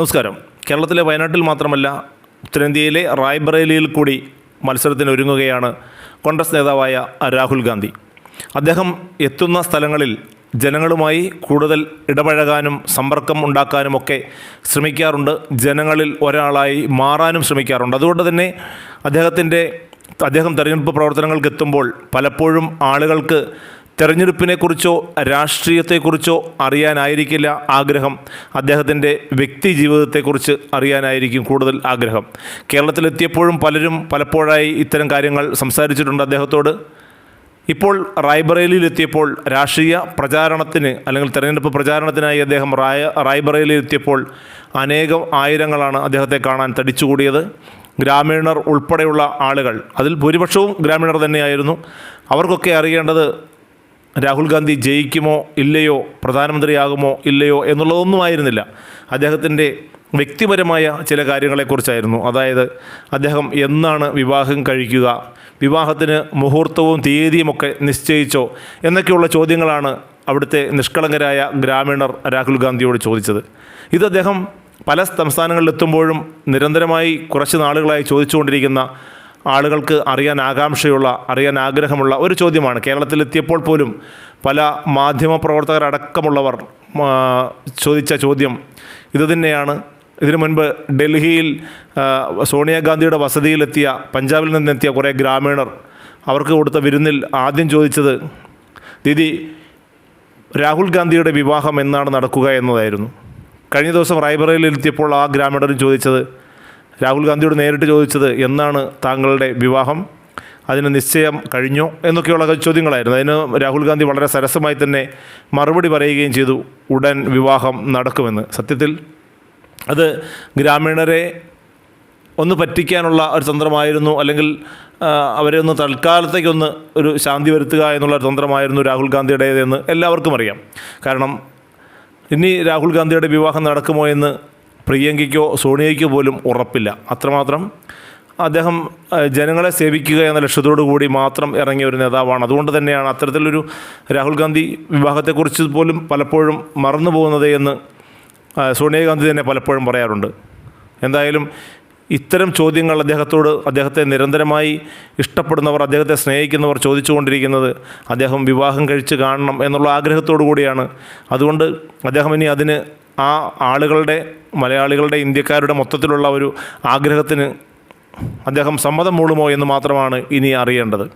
നമസ്കാരം. കേരളത്തിലെ വയനാട്ടിൽ മാത്രമല്ല ഉത്തരേന്ത്യയിലെ റായ്ബറേലിയിൽ കൂടി മത്സരത്തിന് ഒരുങ്ങുകയാണ് കോൺഗ്രസ് നേതാവായ രാഹുൽ ഗാന്ധി. അദ്ദേഹം എത്തുന്ന സ്ഥലങ്ങളിൽ ജനങ്ങളുമായി കൂടുതൽ ഇടപഴകാനും സമ്പർക്കം ഉണ്ടാക്കാനുമൊക്കെ ശ്രമിക്കാറുണ്ട്. ജനങ്ങളിൽ ഒരാളായി മാറാനും ശ്രമിക്കാറുണ്ട്. അതുകൊണ്ട് തന്നെ അദ്ദേഹത്തിന്റെ അദ്ദേഹം തെരഞ്ഞെടുപ്പ് പ്രവർത്തനങ്ങൾക്ക് എത്തുമ്പോൾ പലപ്പോഴും ആളുകൾക്ക് തെരഞ്ഞെടുപ്പിനെക്കുറിച്ചോ രാഷ്ട്രീയത്തെക്കുറിച്ചോ അറിയാനായിരിക്കില്ല ആഗ്രഹം. അദ്ദേഹത്തിന്റെ വ്യക്തി ജീവിതത്തെക്കുറിച്ച് അറിയാനായിരിക്കും കൂടുതൽ ആഗ്രഹം. കേരളത്തിലെത്തിയപ്പോഴും പലരും പലപ്പോഴായി ഇത്തരം കാര്യങ്ങൾ സംസാരിച്ചിട്ടുണ്ട് അദ്ദേഹത്തോട്. ഇപ്പോൾ റായ്ബറേലിയിലെത്തിയപ്പോൾ രാഷ്ട്രീയ പ്രചാരണത്തിന് അല്ലെങ്കിൽ തെരഞ്ഞെടുപ്പ് പ്രചാരണത്തിനായി അദ്ദേഹം റായ റായ്ബറേലിയിലെത്തിയപ്പോൾ അനേകം ആയിരങ്ങളാണ് അദ്ദേഹത്തെ കാണാൻ തടിച്ചുകൂടിയത്. ഗ്രാമീണർ ഉൾപ്പെടെയുള്ള ആളുകൾ അതിൽ ഭൂരിപക്ഷവും ഗ്രാമീണർ തന്നെയായിരുന്നു. അവർക്കൊക്കെ അറിയേണ്ടത് രാഹുൽ ഗാന്ധി ജയിക്കുമോ ഇല്ലയോ പ്രധാനമന്ത്രിയാകുമോ ഇല്ലയോ എന്നുള്ളതൊന്നും ആയിരുന്നില്ല അദ്ദേഹത്തിന്റെ വ്യക്തിപരമായ ചില കാര്യങ്ങളെക്കുറിച്ചായിരുന്നു. അതായത് അദ്ദേഹം എന്നാണ് വിവാഹം കഴിക്കുക വിവാഹത്തിന് മുഹൂർത്തവും തീയതിയുമൊക്കെ നിശ്ചയിച്ചോ എന്നൊക്കെയുള്ള ചോദ്യങ്ങളാണ് അവിടുത്തെ നിഷ്കളങ്കരായ ഗ്രാമീണർ രാഹുൽ ഗാന്ധിയോട് ചോദിച്ചത്. ഇത് അദ്ദേഹം പല സംസ്ഥാനങ്ങളിലെത്തുമ്പോഴും നിരന്തരമായി കുറച്ച് നാളുകളായി ചോദിച്ചുകൊണ്ടിരിക്കുന്ന ആളുകൾക്ക് അറിയാൻ ആകാംക്ഷയുള്ള അറിയാൻ ആഗ്രഹമുള്ള ഒരു ചോദ്യമാണ്. കേരളത്തിലെത്തിയപ്പോൾ പോലും പല മാധ്യമപ്രവർത്തകരടക്കമുള്ളവർ ചോദിച്ച ചോദ്യം ഇത് തന്നെയാണ്. ഇതിനു മുൻപ് ഡൽഹിയിൽ സോണിയാഗാന്ധിയുടെ വസതിയിലെത്തിയ പഞ്ചാബിൽ നിന്നെത്തിയ കുറേ ഗ്രാമീണർ അവർക്ക് കൊടുത്ത വിരുന്നിൽ ആദ്യം ചോദിച്ചത് ദീദി രാഹുൽ ഗാന്ധിയുടെ വിവാഹം എന്നാണ് നടക്കുക എന്നതായിരുന്നു. കഴിഞ്ഞ ദിവസം റായ്ബറയിൽ എത്തിയപ്പോൾ ആ ഗ്രാമീണരും ചോദിച്ചത് രാഹുൽ ഗാന്ധിയോട് നേരിട്ട് ചോദിച്ചത് എന്നാണ് താങ്കളുടെ വിവാഹം? അതിന് നിശ്ചയം കഴിഞ്ഞോ? എന്നൊക്കെയുള്ള ചോദ്യങ്ങളായിരുന്നു. അതിന് രാഹുൽ ഗാന്ധി വളരെ സരസമായി തന്നെ മറുപടി പറയുകയും ചെയ്തു. ഉടൻ വിവാഹം നടക്കുമെന്ന്. സത്യത്തിൽ അത് ഗ്രാമീണരെ ഒന്ന് പറ്റിക്കാനുള്ള ഒരു തന്ത്രമായിരുന്നു. അല്ലെങ്കിൽ അവരെ ഒന്ന് തൽക്കാലത്തേക്കൊന്ന് ഒരു ശാന്തി വരുത്തുക എന്നുള്ള ഒരു തന്ത്രമായിരുന്നു രാഹുൽ ഗാന്ധിയുടേതെന്ന് എല്ലാവർക്കും അറിയാം. കാരണം ഇനി രാഹുൽ ഗാന്ധിയുടെ വിവാഹം നടക്കുമോ എന്ന് പ്രിയങ്കയ്ക്കോ സോണിയയ്ക്കോ പോലും ഉറപ്പില്ല. അത്രമാത്രം അദ്ദേഹം ജനങ്ങളെ സേവിക്കുക എന്ന ലക്ഷ്യത്തോടു കൂടി മാത്രം ഇറങ്ങിയ ഒരു നേതാവാണ്. അതുകൊണ്ട് തന്നെയാണ് അത്തരത്തിലൊരു രാഹുൽ ഗാന്ധി വിവാഹത്തെക്കുറിച്ച് പോലും പലപ്പോഴും മറന്നു പോകുന്നത് എന്ന് സോണിയാഗാന്ധി തന്നെ പലപ്പോഴും പറയാറുണ്ട്. എന്തായാലും ഇത്തരം ചോദ്യങ്ങൾ അദ്ദേഹത്തോട് അദ്ദേഹത്തെ നിരന്തരമായി ഇഷ്ടപ്പെടുന്നവർ അദ്ദേഹത്തെ സ്നേഹിക്കുന്നവർ ചോദിച്ചുകൊണ്ടിരിക്കുന്നത് അദ്ദേഹം വിവാഹം കഴിച്ച് കാണണം എന്നുള്ള ആഗ്രഹത്തോടു കൂടിയാണ്. അതുകൊണ്ട് അദ്ദേഹം ഇനി അതിന് ആ ആളുകളുടെ മലയാളികളുടെ ഇന്ത്യക്കാരുടെ മൊത്തത്തിലുള്ള ഒരു ആഗ്രഹത്തിന് അദ്ദേഹം സമ്മതം മൂളുമോ എന്ന് മാത്രമാണ് ഇനി അറിയേണ്ടത്.